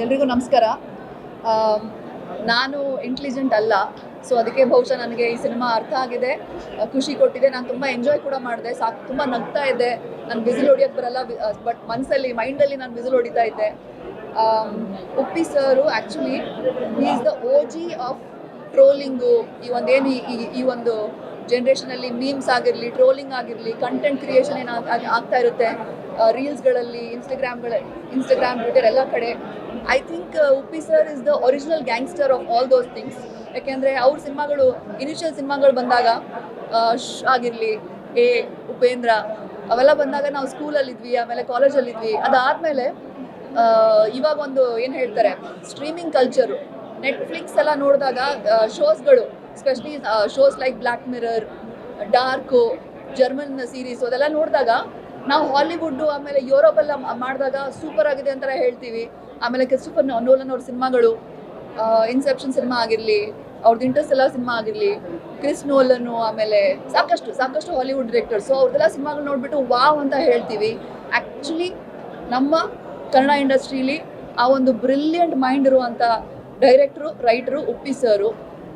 ಎಲ್ರಿಗೂ ನಮಸ್ಕಾರ. ನಾನು ಇಂಟೆಲಿಜೆಂಟ್ ಅಲ್ಲ ಸೊ ಅದಕ್ಕೆ ಬಹುಶಃ ನನಗೆ ಈ ಸಿನಿಮಾ ಅರ್ಥ ಆಗಿದೆ. ಖುಷಿ ಕೊಟ್ಟಿದೆ. ನಾನು ತುಂಬ ಎಂಜಾಯ್ ಕೂಡ ಮಾಡಿದೆ. ಸಾಕು, ತುಂಬ ನಗ್ತಾ ಇದ್ದೆ. ನಾನು ಬಿಸಿಲು ಹೊಡಿಯೋಕ್ಕೆ ಬರಲ್ಲ ಬಟ್ ಮನಸ್ಸಲ್ಲಿ ಮೈಂಡಲ್ಲಿ ನಾನು ಬಿಸಿಲು ಹೊಡಿತಾ ಇದ್ದೆ. Uppi sir actually is the O G of trolling ಈ ಒಂದೇನು ಈ- ಈ- ಈ ಒಂದು ಜನ್ರೇಷನಲ್ಲಿ ಮೀಮ್ಸ್ ಆಗಿರಲಿ ಟ್ರೋಲಿಂಗ್ ಆಗಿರಲಿ ಕಂಟೆಂಟ್ ಕ್ರಿಯೇಷನ್ ಏನು ಆಗ್ತಾ ಇರುತ್ತೆ. ರೀಲ್ಸ್ಗಳಲ್ಲಿ ಇನ್ಸ್ಟಾಗ್ರಾಮ್ಗಳಲ್ಲಿ ಇನ್ಸ್ಟಾಗ್ರಾಮ್ ಟ್ವಿಟರ್ ಎಲ್ಲ ಕಡೆ. I think Uppi sir is the original gangster of all those things ಯಾಕೆಂದರೆ ಅವ್ರ ಸಿನಿಮಾಗಳು ಇನಿಷಿಯಲ್ ಸಿನಿಮಾಗಳು ಬಂದಾಗ ಶ್ ಆಗಿರಲಿ ಎ ಉಪೇಂದ್ರ, ಅವೆಲ್ಲ ಬಂದಾಗ ನಾವು ಸ್ಕೂಲಲ್ಲಿದ್ವಿ ಆಮೇಲೆ ಕಾಲೇಜಲ್ಲಿದ್ವಿ ಅದಾದಮೇಲೆ ಇವಾಗ ಒಂದು ಏನು ಹೇಳ್ತಾರೆ ಸ್ಟ್ರೀಮಿಂಗ್ ಕಲ್ಚರು ನೆಟ್ಫ್ಲಿಕ್ಸ್ ಎಲ್ಲ ನೋಡಿದಾಗ ಶೋಸ್ಗಳು specially shows like black mirror dark German series ಅದೆಲ್ಲ ನೋಡಿದಾಗ, ನಾವು ಹಾಲಿವುಡ್ಡು ಆಮೇಲೆ ಯುರೋಪೆಲ್ಲ ಮಾಡಿದಾಗ ಸೂಪರ್ ಆಗಿದೆ ಅಂತ ಹೇಳ್ತೀವಿ. ಆಮೇಲೆ ಕ್ರಿಸ್ಟೋಫರ್ ನೋಲನ್ ಅವ್ರ ಸಿನಿಮಾಗಳು ಇನ್ಸೆಪ್ಷನ್ ಸಿನಿಮಾ ಆಗಿರಲಿ ಅವ್ರದ್ದು ಇಂಟರ್ಸ್ಟೆಲ್ಲ ಸಿನಿಮಾ ಆಗಿರಲಿ ಕ್ರಿಸ್ ನೋಲನ್ನು ಆಮೇಲೆ ಸಾಕಷ್ಟು ಸಾಕಷ್ಟು ಹಾಲಿವುಡ್ ಡೈರೆಕ್ಟರ್ಸ್ ಸೊ ಅವ್ರದ್ದೆಲ್ಲ ಸಿನಿಮಾಗಳು ನೋಡಿಬಿಟ್ಟು ವಾವ್ ಅಂತ ಹೇಳ್ತೀವಿ. ಆ್ಯಕ್ಚುಲಿ ನಮ್ಮ ಕನ್ನಡ ಇಂಡಸ್ಟ್ರೀಲಿ ಆ ಒಂದು ಬ್ರಿಲಿಯಂಟ್ ಮೈಂಡ್ ಇರುವಂಥ ಡೈರೆಕ್ಟ್ರು ರೈಟ್ರು ಉಪ್ಪಿ ಸರು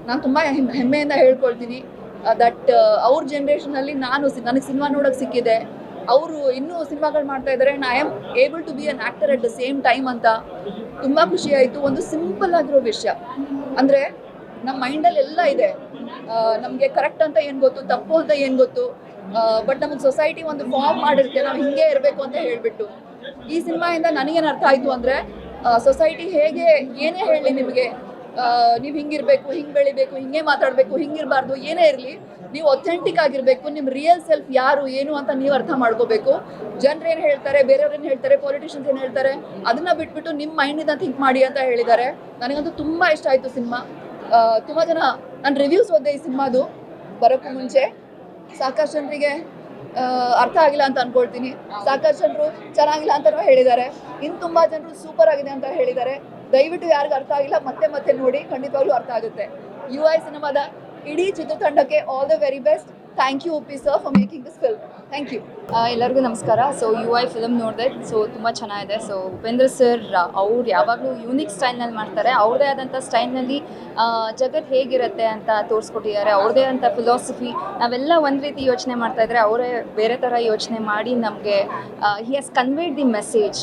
ನಾನು ತುಂಬ ಹೆಮ್ಮೆಯಿಂದ ಹೇಳ್ಕೊಳ್ತೀನಿ. ದಟ್ ಅವ್ರ ಜನ್ರೇಷನಲ್ಲಿ ನಾನು ನನಗೆ ಸಿನಿಮಾ ನೋಡೋಕೆ ಸಿಕ್ಕಿದೆ. ಅವರು ಇನ್ನೂ ಸಿನಿಮಾಗಳು ಮಾಡ್ತಾ ಇದ್ದಾರೆ. I am able to be an actor at the same time ಅಂತ ತುಂಬ ಖುಷಿ ಆಯಿತು. ಒಂದು ಸಿಂಪಲ್ ಆಗಿರೋ ವಿಷಯ. ಅಂದರೆ ನಮ್ಮ ಮೈಂಡಲ್ಲಿ ಎಲ್ಲ ಇದೆ. ನಮಗೆ ಕರೆಕ್ಟ್ ಅಂತ ಏನು ಗೊತ್ತು, ತಪ್ಪು ಅಂತ ಏನು ಗೊತ್ತು ಬಟ್ ನಮಗೆ ಸೊಸೈಟಿ ಒಂದು ಫಾರ್ಮ್ ಮಾಡಿರುತ್ತೆ. ನಾವು ಹಿಂಗೆ ಇರಬೇಕು ಅಂತ ಹೇಳಿಬಿಟ್ಟು. ಈ ಸಿನಿಮಾಯಿಂದ ನನಗೇನು ಅರ್ಥ ಆಯಿತು ಅಂದರೆ ಸೊಸೈಟಿ ಹೇಗೆ, ಏನೇ ಹೇಳಿ ನಿಮಗೆ ನೀವು ಹಿಂಗಿರಬೇಕು, ಹಿಂಗೆ ಬೆಳಿಬೇಕು, ಹಿಂಗೆ ಮಾತಾಡಬೇಕು, ಹಿಂಗಿರಬಾರ್ದು, ಏನೇ ಇರಲಿ, ನೀವು ಒಥೆಂಟಿಕ್ ಆಗಿರಬೇಕು ನಿಮ್ಮ ರಿಯಲ್ ಸೆಲ್ಫ್ ಯಾರು, ಏನು ಅಂತ ನೀವು ಅರ್ಥ ಮಾಡ್ಕೋಬೇಕು. ಜನರು ಏನು ಹೇಳ್ತಾರೆ, ಬೇರೆಯವ್ರು ಏನು ಹೇಳ್ತಾರೆ ಪೊಲಿಟಿಷಿಯನ್ಸ್ ಏನು ಹೇಳ್ತಾರೆ, ಅದನ್ನ ಬಿಟ್ಬಿಟ್ಟು ನಿಮ್ಮ ಮೈಂಡಿಂದ ಥಿಂಕ್ ಮಾಡಿ ಅಂತ ಹೇಳಿದ್ದಾರೆ. ನನಗಂತೂ ತುಂಬ ಇಷ್ಟ ಆಯಿತು ಸಿನಿಮಾ. ತುಂಬ ಜನ ನಾನು ರಿವ್ಯೂಸ್ ಓದಿದೆ ಈ ಸಿನಿಮಾದು. ಬರೋಕ್ಕೂ ಮುಂಚೆ. ಸಾಕಷ್ಟು ಜನರಿಗೆ ಅರ್ಥ ಆಗಿಲ್ಲ ಅಂತ ಅನ್ಕೊಳ್ತೀನಿ. ಸಾಕಷ್ಟು ಜನರು ಚೆನ್ನಾಗಿಲ್ಲ ಅಂತಲೂ ಹೇಳಿದ್ದಾರೆ. ಇನ್ನು ತುಂಬ ಜನರು ಸೂಪರ್ ಆಗಿದೆ ಅಂತ ಹೇಳಿದ್ದಾರೆ. ದಯವಿಟ್ಟು ಯಾರಿಗೂ ಅರ್ಥ ಆಗಿಲ್ಲ, ಮತ್ತೆ ಮತ್ತೆ ನೋಡಿ, ಖಂಡಿತವಾಗ್ಲೂ ಅರ್ಥ ಆಗುತ್ತೆ. ಯು ಐ ಸಿನಿಮಾದ ಇಡೀ ಚಿತ್ರತಂಡಕ್ಕೆ all the very best thank you Uppi sir for making this film thank you ಎಲ್ಲರಿಗೂ ನಮಸ್ಕಾರ. ಸೊ ಯು ಐ ಫಿಲಮ್ ನೋಡಿದೆ. ಸೊ ತುಂಬ ಚೆನ್ನಾಗಿದೆ. ಸೊ ಉಪೇಂದ್ರ ಸರ್ ಅವ್ರು ಯಾವಾಗಲೂ ಯೂನಿಕ್ ಸ್ಟೈಲ್ನಲ್ಲಿ ಮಾಡ್ತಾರೆ. ಅವ್ರದ್ದೇ ಆದಂಥ ಸ್ಟೈಲ್ನಲ್ಲಿ ಜಗತ್ತು ಹೇಗಿರುತ್ತೆ ಅಂತ ತೋರಿಸ್ಕೊಟ್ಟಿದ್ದಾರೆ. ಅವ್ರದೇ ಆದಂಥ ಫಿಲಾಸಫಿ ನಾವೆಲ್ಲ ಒಂದು ರೀತಿ ಯೋಚನೆ ಮಾಡ್ತಾ ಇದ್ರೆ, ಅವರೇ ಬೇರೆ ಥರ ಯೋಚನೆ ಮಾಡಿ ನಮಗೆ he has conveyed the message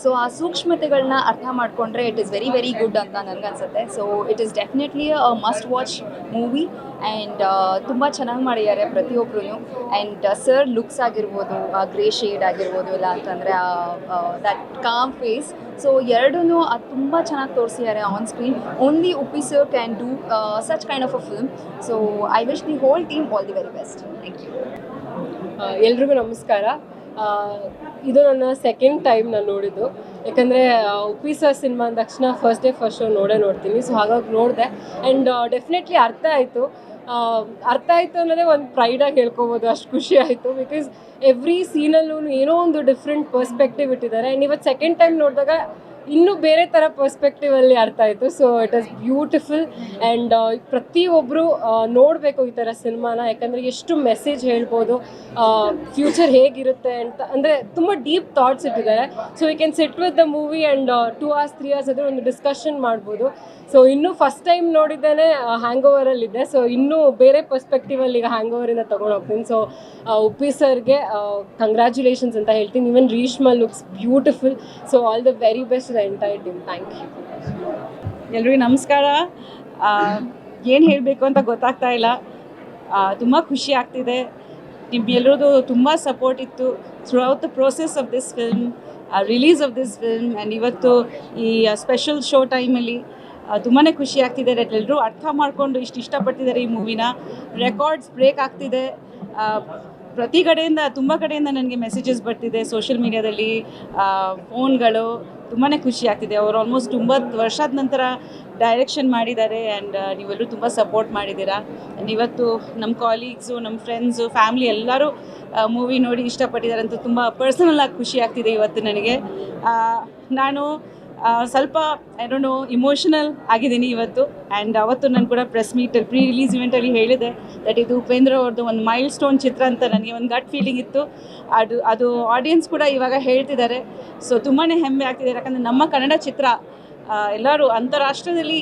so ಆ ಸೂಕ್ಷ್ಮತೆಗಳನ್ನ ಅರ್ಥ ಮಾಡಿಕೊಂಡ್ರೆ it is very very good ಅಂತ ನನಗನ್ಸುತ್ತೆ so it is definitely a must watch movie and ತುಂಬ ಚೆನ್ನಾಗಿ ಮಾಡಿದ್ದಾರೆ ಪ್ರತಿಯೊಬ್ಬರೂ ಆ್ಯಂಡ್ ಸರ್ ಲುಕ್ಸ್ ಆಗಿರ್ಬೋದು ಆ ಗ್ರೇ ಶೇಡ್ ಆಗಿರ್ಬೋದು ಇಲ್ಲ ಅಂತಂದರೆ ದಟ್ ಕಾಮ್ ಫೇಸ್ ಸೊ ಎರಡೂ ಅದು ತುಂಬ ಚೆನ್ನಾಗಿ ತೋರಿಸಿದ್ದಾರೆ on screen only Uppi sir can do such kind of a film so I wish the whole team all the very best thank you ಎಲ್ರಿಗೂ ನಮಸ್ಕಾರ. ಆ, ಇದು ನನ್ನ ಸೆಕೆಂಡ್ ಟೈಮ್ ನಾನು ನೋಡಿದ್ದು. ಯಾಕಂದರೆ ಉಪ್ಪಿ ಸರ್ ಸಿನಿಮಾ ಅಂದ ತಕ್ಷಣ ಫಸ್ಟ್ ಡೇ ಫಸ್ಟ್ ಶೋ ನೋಡೇ ನೋಡ್ತೀನಿ. ಸೊ ಹಾಗಾಗಿ ನೋಡಿದೆ. ಆ್ಯಂಡ್ ಡೆಫಿನೆಟ್ಲಿ ಅರ್ಥ ಆಯಿತು. ಅರ್ಥ ಆಯಿತು ಅನ್ನೋದೇ ಒಂದು ಪ್ರೈಡಾಗಿ ಹೇಳ್ಕೊಬೋದು. ಅಷ್ಟು ಖುಷಿ ಆಯಿತು. ಬಿಕಾಸ್ ಎವ್ರಿ ಸೀನಲ್ಲೂ ಏನೋ ಒಂದು ಡಿಫ್ರೆಂಟ್ ಪರ್ಸ್ಪೆಕ್ಟಿವ್ ಇಟ್ಟಿದ್ದಾರೆ. ಆ್ಯಂಡ್ ಇವತ್ತು ಸೆಕೆಂಡ್ ಟೈಮ್ ನೋಡಿದಾಗ ಇನ್ನೂ ಬೇರೆ ಥರ ಪರ್ಸ್ಪೆಕ್ಟಿವಲ್ಲಿ ಅರ್ಥ ಆಯಿತು. So it is beautiful and ಪ್ರತಿಯೊಬ್ಬರು ನೋಡಬೇಕು ಈ ಥರ ಸಿನಿಮಾನ. ಯಾಕಂದರೆ ಎಷ್ಟು ಮೆಸೇಜ್ ಹೇಳ್ಬೋದು ಫ್ಯೂಚರ್ ಹೇಗಿರುತ್ತೆ ಅಂತ. ಅಂದರೆ ತುಂಬ ಡೀಪ್ ಥಾಟ್ಸ್ ಇಟ್ಟಿದ್ದಾರೆ. So we can sit with the movie and two hours three hours ಅದ್ರ ಒಂದು ಡಿಸ್ಕಷನ್ ಮಾಡ್ಬೋದು. ಸೊ ಇನ್ನೂ ಫಸ್ಟ್ ಟೈಮ್ ನೋಡಿದ್ದೇನೆ ಹ್ಯಾಂಗ್ ಓವರಲ್ಲಿದ್ದೆ ಸೊ ಇನ್ನೂ ಬೇರೆ ಪರ್ಸ್ಪೆಕ್ಟಿವಲ್ಲಿ ಈಗ ಹ್ಯಾಂಗ್ ಓವರಿಂದ ತೊಗೊಂಡು ಹೋಗ್ತೀನಿ. ಸೊ ಉಪ್ಪಿ ಸರ್ಗೆ ಕಂಗ್ರ್ಯಾಚುಲೇಷನ್ಸ್ ಅಂತ ಹೇಳ್ತೀನಿ. Even Reeshma looks beautiful so all the very best the entire team thank you ಎಲ್ರಿಗೂ ನಮಸ್ಕಾರ. ಏನು ಹೇಳಬೇಕು ಅಂತ ಗೊತ್ತಾಗ್ತಾ ಇಲ್ಲ. ತುಂಬ ಖುಷಿ ಆಗ್ತಿದೆ. ನಿಮ್ಮೆಲ್ಲರದು ತುಂಬ ಸಪೋರ್ಟ್ ಇತ್ತು. Throughout the process of this film release of this film and ಇವತ್ತು ಈ ಸ್ಪೆಷಲ್ ಶೋ ಟೈಮಲ್ಲಿ ತುಂಬಾ ಖುಷಿ ಆಗ್ತಿದೆ ಎಲ್ಲರೂ ಅರ್ಥ ಮಾಡಿಕೊಂಡು ಇಷ್ಟು ಇಷ್ಟಪಟ್ಟಿದ್ದಾರೆ ಈ ಮೂವಿನ ರೆಕಾರ್ಡ್ಸ್ ಬ್ರೇಕ್ ಆಗ್ತಿದೆ. ಪ್ರತಿ ಕಡೆಯಿಂದ ತುಂಬ ಕಡೆಯಿಂದ ನನಗೆ ಮೆಸೇಜಸ್ ಬರ್ತಿದೆ. ಸೋಷಿಯಲ್ ಮೀಡಿಯಾದಲ್ಲಿ ಫೋನ್ಗಳು ತುಂಬಾ ಖುಷಿ ಆಗ್ತಿದೆ. ಅವರು ಆಲ್ಮೋಸ್ಟ್ ಒಂಬತ್ತು ವರ್ಷದ ನಂತರ ಡೈರೆಕ್ಷನ್ ಮಾಡಿದ್ದಾರೆ ಆ್ಯಂಡ್ ನೀವೆಲ್ಲರೂ ತುಂಬ ಸಪೋರ್ಟ್ ಮಾಡಿದ್ದೀರಾ. ಆ್ಯಂಡ್ ಇವತ್ತು ನಮ್ಮ ಕಾಲೀಗ್ಸು ನಮ್ಮ ಫ್ರೆಂಡ್ಸು ಫ್ಯಾಮ್ಲಿ ಎಲ್ಲರೂ ಮೂವಿ ನೋಡಿ ಇಷ್ಟಪಟ್ಟಿದ್ದಾರೆ ಅಂತ ತುಂಬ ಪರ್ಸನಲ್ ಆಗಿ ಖುಷಿ ಆಗ್ತಿದೆ ಇವತ್ತು ನನಗೆ. ನಾನು ಸ್ವಲ್ಪ ಏನೋ ಇಮೋಷನಲ್ ಆಗಿದ್ದೀನಿ ಇವತ್ತು. ಆ್ಯಂಡ್ ಅವತ್ತು ನಾನು ಕೂಡ ಪ್ರೆಸ್ ಮೀಟಲ್ಲಿ ಪ್ರೀ ರಿಲೀಸ್ ಇವೆಂಟಲ್ಲಿ ಹೇಳಿದೆ ದಟ್ ಇದು ಉಪೇಂದ್ರ ಅವ್ರದ್ದು ಒಂದು ಮೈಲ್ ಸ್ಟೋನ್ ಚಿತ್ರ ಅಂತ ನನಗೆ ಒಂದು ಗಟ್ ಫೀಲಿಂಗ್ ಇತ್ತು. ಅದು ಅದು ಆಡಿಯನ್ಸ್ ಕೂಡ ಇವಾಗ ಹೇಳ್ತಿದ್ದಾರೆ. ಸೊ ತುಂಬಾ ಹೆಮ್ಮೆ ಆಗ್ತಿದೆ ಯಾಕಂದರೆ ನಮ್ಮ ಕನ್ನಡ ಚಿತ್ರ ಎಲ್ಲರೂ ಅಂತಾರಾಷ್ಟ್ರದಲ್ಲಿ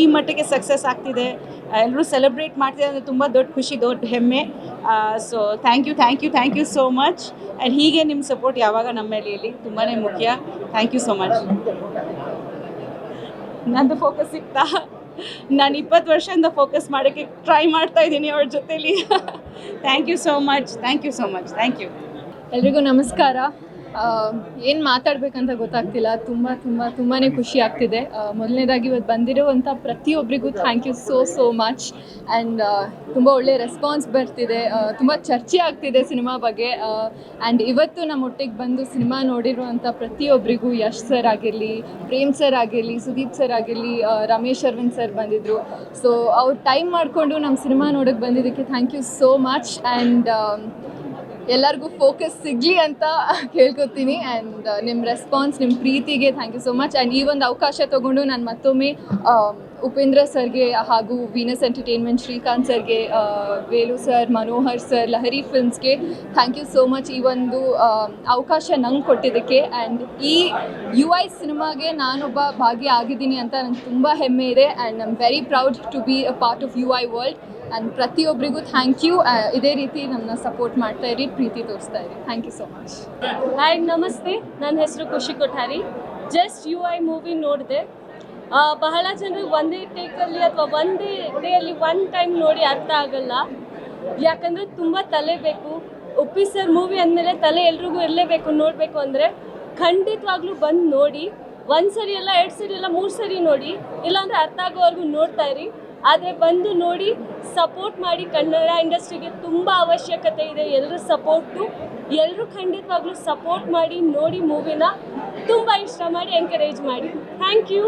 ಈ ಮಟ್ಟಿಗೆ ಸಕ್ಸಸ್ ಆಗ್ತಿದೆ. ಎಲ್ಲರೂ ಸೆಲೆಬ್ರೇಟ್ ಮಾಡ್ತಿದೆ ಅಂದರೆ ತುಂಬ ದೊಡ್ಡ ಖುಷಿ, ದೊಡ್ಡ ಹೆಮ್ಮೆ. So thank you thank you thank you so much and ಹೀಗೆ ನಿಮ್ಮ ಸಪೋರ್ಟ್ ಯಾವಾಗ ನಮ್ಮ ಮೇಲೆ ಇರಲಿ ತುಂಬಾ ಮುಖ್ಯ. ಥ್ಯಾಂಕ್ ಯು ಸೋ ಮಚ್ ನಂದು ಫೋಕಸ್ ಸಿಗ್ತಾ? ನಾನು ಇಪ್ಪತ್ತು ವರ್ಷದಿಂದ ಫೋಕಸ್ ಮಾಡೋಕ್ಕೆ ಟ್ರೈ ಮಾಡ್ತಾ ಇದ್ದೀನಿ ಅವ್ರ ಜೊತೇಲಿ. Thank you so much thank you so much thank you ಎಲ್ರಿಗೂ ನಮಸ್ಕಾರ. ಏನು ಮಾತಾಡಬೇಕಂತ ಗೊತ್ತಾಗ್ತಿಲ್ಲ. ತುಂಬ ತುಂಬ ತುಂಬಾ ಖುಷಿ ಆಗ್ತಿದೆ. ಮೊದಲನೇದಾಗಿ ಇವತ್ತು ಬಂದಿರುವಂಥ ಪ್ರತಿಯೊಬ್ಬರಿಗೂ thank you so so much and ತುಂಬ ಒಳ್ಳೆ ರೆಸ್ಪಾನ್ಸ್ ಬರ್ತಿದೆ. ತುಂಬ ಚರ್ಚೆ ಆಗ್ತಿದೆ ಸಿನಿಮಾ ಬಗ್ಗೆ. ಆ್ಯಂಡ್ ಇವತ್ತು ನಮ್ಮ ಒಟ್ಟಿಗೆ ಬಂದು ಸಿನಿಮಾ ನೋಡಿರುವಂಥ ಪ್ರತಿಯೊಬ್ಬರಿಗೂ ಯಶ್ ಸರ್ ಆಗಿರಲಿ, ಪ್ರೇಮ್ ಸರ್ ಆಗಿರಲಿ, ಸುದೀಪ್ ಸರ್ ಆಗಿರಲಿ ರಮೇಶ್ ಅರವಿಂದ್ ಸರ್ ಬಂದಿದ್ದರು ಸೊ ಅವ್ರು ಟೈಮ್ ಮಾಡಿಕೊಂಡು ನಮ್ಮ ಸಿನಿಮಾ ನೋಡೋಕ್ಕೆ ಬಂದಿದ್ದಕ್ಕೆ thank you so much and ಎಲ್ಲರಿಗೂ ಫೋಕಸ್ ಸಿಗಲಿ ಅಂತ ಕೇಳ್ಕೊತೀನಿ. ಆ್ಯಂಡ್ ನಿಮ್ಮ ರೆಸ್ಪಾನ್ಸ್ ನಿಮ್ಮ ಪ್ರೀತಿಗೆ thank you so much and ಈ ಒಂದು ಅವಕಾಶ ತೊಗೊಂಡು ನಾನು ಮತ್ತೊಮ್ಮೆ ಆ, ಉಪೇಂದ್ರ ಸರ್ಗೆ ಹಾಗೂ ವೀನಸ್ ಎಂಟರ್ಟೈನ್ಮೆಂಟ್ ಶ್ರೀಕಾಂತ್ ಸರ್ಗೆ ಆ, ವೇಲು ಸರ್ ಮನೋಹರ್ ಸರ್ ಲಹರಿ ಫಿಲ್ಮ್ಸ್ಗೆ ಥ್ಯಾಂಕ್ ಯು ಸೋ ಮಚ್ ಈ ಒಂದು ಅವಕಾಶ ನಂಗೆ ಕೊಟ್ಟಿದ್ದಕ್ಕೆ. ಆ್ಯಂಡ್ ಈ ಯು ಐ ಸಿನಿಮಾಗೆ ನಾನೊಬ್ಬ ಭಾಗಿಯಾಗಿದ್ದೀನಿ ಅಂತ ನಂಗೆ ತುಂಬ ಹೆಮ್ಮೆ ಇದೆ. And I am very proud to be a part of U I world and ಪ್ರತಿಯೊಬ್ಬರಿಗೂ ಥ್ಯಾಂಕ್ ಯು ಇದೇ ರೀತಿ ನಮ್ಮನ್ನ ಸಪೋರ್ಟ್ ಮಾಡ್ತಾ ಇರಿ, ಪ್ರೀತಿ ತೋರಿಸ್ತಾ ಇರಿ. Thank you so much hi ನಮಸ್ತೆ. ನನ್ನ ಹೆಸರು Khushi Kothari. Just U I movie ನೋಡಿದೆ. ಬಹಳ ಜನರು ಒಂದೇ ಟೇಕಲ್ಲಿ ಅಥವಾ ಒಂದೇ ಡೇಯಲ್ಲಿ ಒನ್ ಟೈಮ್ ನೋಡಿ ಅರ್ಥ ಆಗಲ್ಲ. ಯಾಕಂದರೆ ತುಂಬ ತಲೆ ಬೇಕು. ಉಪ್ಪಿ ಸರ್ ಮೂವಿ ಅಂದಮೇಲೆ ತಲೆ ಎಲ್ರಿಗೂ ಇರಲೇಬೇಕು ನೋಡಬೇಕು ಅಂದರೆ ಖಂಡಿತವಾಗ್ಲೂ ಬಂದು ನೋಡಿ. ಒಂದು ಸರಿ ಎಲ್ಲ, ಎರಡು ಸರಿ ಎಲ್ಲ, ಮೂರು ಸರಿ ನೋಡಿ. ಇಲ್ಲಾಂದರೆ ಅರ್ಥ ಆಗೋವರೆಗೂ ನೋಡ್ತಾ ಇರಿ. ಆದರೆ ಬಂದು ನೋಡಿ ಸಪೋರ್ಟ್ ಮಾಡಿ ಕನ್ನಡ ಇಂಡಸ್ಟ್ರಿಗೆ ತುಂಬ ಅವಶ್ಯಕತೆ ಇದೆ. ಎಲ್ಲರ ಸಪೋರ್ಟು ಎಲ್ಲರೂ ಖಂಡಿತವಾಗ್ಲೂ ಸಪೋರ್ಟ್ ಮಾಡಿ ನೋಡಿ ಮೂವಿನ ತುಂಬ ಇಷ್ಟ ಮಾಡಿ ಎಂಕರೇಜ್ ಮಾಡಿ. Thank you